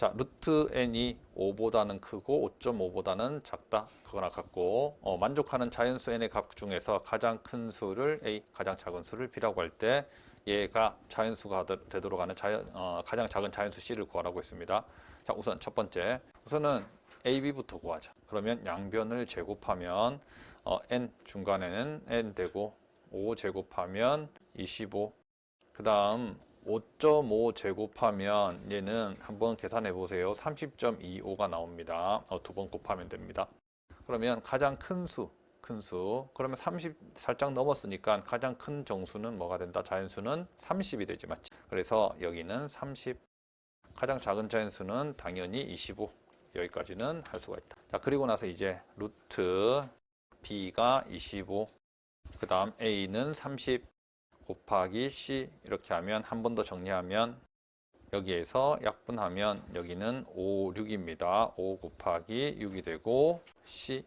자, 루트 n이 5보다는 크고 5.5보다는 작다. 그거나 같고 어, 만족하는 자연수 n의 값 중에서 가장 큰 수를 a, 가장 작은 수를 b라고 할 때 얘가 자연수가 되- 되도록 하는 자연, 어, 가장 작은 자연수 c를 구하라고 했습니다. 자, 우선 첫 번째. 우선은 a, b부터 구하자. 그러면 양변을 제곱하면 어, n 중간에는 n 되고 5 제곱하면 25. 그 다음 5.5 제곱하면 얘는 한번 계산해 보세요. 30.25가 나옵니다. 어, 두 번 곱하면 됩니다. 그러면 가장 큰 수, 큰 수. 그러면 30 살짝 넘었으니까 가장 큰 정수는 뭐가 된다? 자연수는 30이 되지 맞지? 그래서 여기는 30. 가장 작은 자연수는 당연히 25. 여기까지는 할 수가 있다. 자, 그리고 나서 이제 루트 b가 25. 그 다음 a는 30. 곱하기 C 이렇게 하면 한 번 더 정리하면 여기에서 약분하면 여기는 5, 6입니다. 5 곱하기 6이 되고 C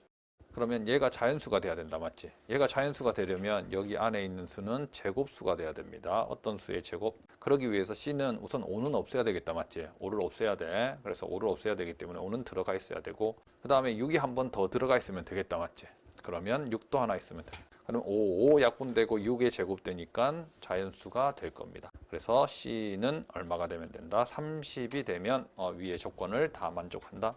그러면 얘가 자연수가 돼야 된다 맞지? 얘가 자연수가 되려면 여기 안에 있는 수는 제곱수가 돼야 됩니다. 어떤 수의 제곱? 그러기 위해서 C는 우선 5는 없애야 되겠다 맞지? 5를 없애야 돼. 그래서 5를 없애야 되기 때문에 5는 들어가 있어야 되고 그 다음에 6이 한 번 더 들어가 있으면 되겠다 맞지? 그러면 6도 하나 있으면 돼. 그럼 5, 5 약분되고 6의 제곱되니까 자연수가 될 겁니다. 그래서 C는 얼마가 되면 된다? 30이 되면 어, 위의 조건을 다 만족한다.